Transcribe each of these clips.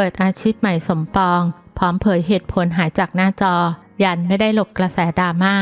เปิดอาชีพใหม่สมปอง พร้อมเผยเหตุผลหายจากหน้าจอ ยันไม่ได้หลบกระแสดราม่า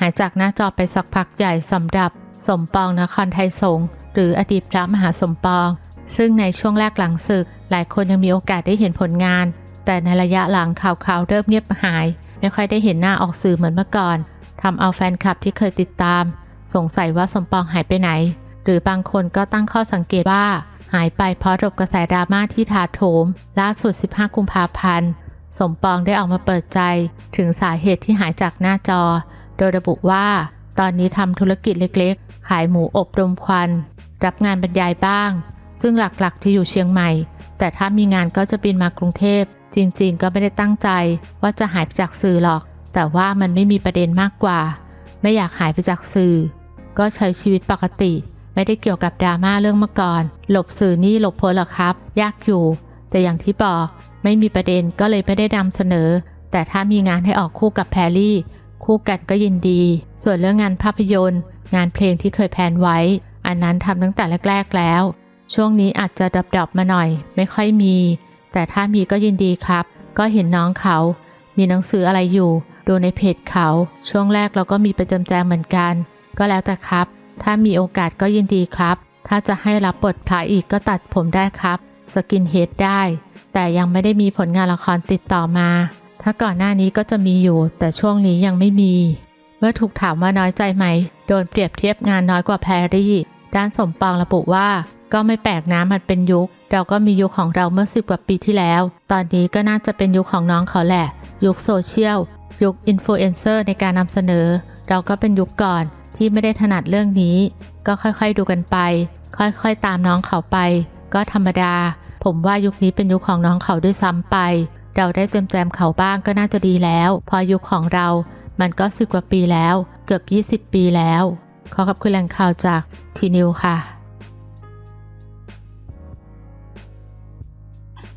หายจากหน้าจอไปสักพักใหญ่สำหรับสมปองนครไทยสงฆ์หรืออดีตพระมหาสมปอง ซึ่งในช่วงแรกหลังศึก หลายคนยังมีโอกาสได้เห็นผลงาน แต่ในระยะหลังข่าวๆเริ่มเงียบหาย ไม่ค่อยได้เห็นหน้าออกสื่อเหมือนเมื่อก่อนทำเอาแฟนคลับที่เคยติดตาม สงสัยว่าสมปองหายไปไหน หรือบางคนก็ตั้งข้อสังเกตว่า หายไปเพราะหลบกระแสดราม่าที่ถาโถมล่าสุด 15 กุมภาพันธ์ สมปองได้ออกมาเปิดใจ ถึงสาเหตุที่หายจากหน้าจอ โดยระบุว่า ตอนนี้ทำธุรกิจเล็กๆ ขายหมูอบรมควัน รับงานบรรยายบ้าง ซึ่งหลักๆจะอยู่เชียงใหม่ แต่ถ้ามีงานก็จะบินมากรุงเทพ จริงๆ ก็ไม่ได้ตั้งใจ ว่าจะหายไปจากสื่อหรอก แต่ว่ามันไม่มีประเด็นมากกว่า ไม่อยากหายไปจากสื่อ ก็ใช้ชีวิตปกติ ไม่ได้เกี่ยวกับดราม่าเรื่องเมื่อก่อน หลบสื่อนี่หลบโพสหรอครับ ยากอยู่ แต่อย่างที่บอกไม่มีประเด็นก็เลยไม่ได้นำเสนอ แต่ถ้ามีงานให้ออกคู่กับแพรรี่ คู่กันก็ยินดี ส่วนเรื่องงานภาพยนตร์ งานเพลงที่เคยแพลนไว้ อันนั้นทำตั้งแต่แรก ๆ แล้ว ช่วงนี้อาจจะดับๆมาหน่อย ไม่ค่อยมี แต่ถ้ามีก็ยินดีครับ ก็เห็นน้องเขา มีหนังสืออะไรอยู่ ดูในเพจเขา ช่วงแรกเราก็มีประจำแจงเหมือนกัน ก็แล้วแต่ครับ ถ้ามีโอกาสก็ยินดีครับ ถ้าจะให้รับบทพระอีกก็ตัดผมได้ครับ สกินเฮดได้ แต่ยังไม่ได้มีผลงานละครติดต่อมา ถ้าก่อนหน้านี้ก็จะมีอยู่ แต่ช่วงนี้ยังไม่มี เมื่อถูกถามว่าน้อยใจไหม โดนเปรียบเทียบงานน้อยกว่าแพรรี่ ด้านสมปองระบุว่า ก็ไม่แปลกนะมันเป็นยุค เราก็มียุคของเราเมื่อสิบกว่าปีที่แล้ว ตอนนี้ก็น่าจะเป็นยุคของน้องเขาแหละ ยุคโซเชียล ยุคอินฟลูเอนเซอร์ในการนำเสนอ เราก็เป็นยุคก่อน ที่ไม่ได้ถนัดเรื่องนี้ ก็ค่อยๆดูกันไป ค่อยๆตามน้องเขาไป ก็ธรรมดา ผมว่ายุคนี้เป็นยุคของน้องเขาด้วยซ้ำไป เราได้แจมๆเขาบ้างก็น่าจะดีแล้ว พอยุคของเรา มันก็สิบกว่าปีแล้ว เกือบ 20 ปีแล้ว ขอขอบคุณแหล่งข่าวจากทีนิวค่ะ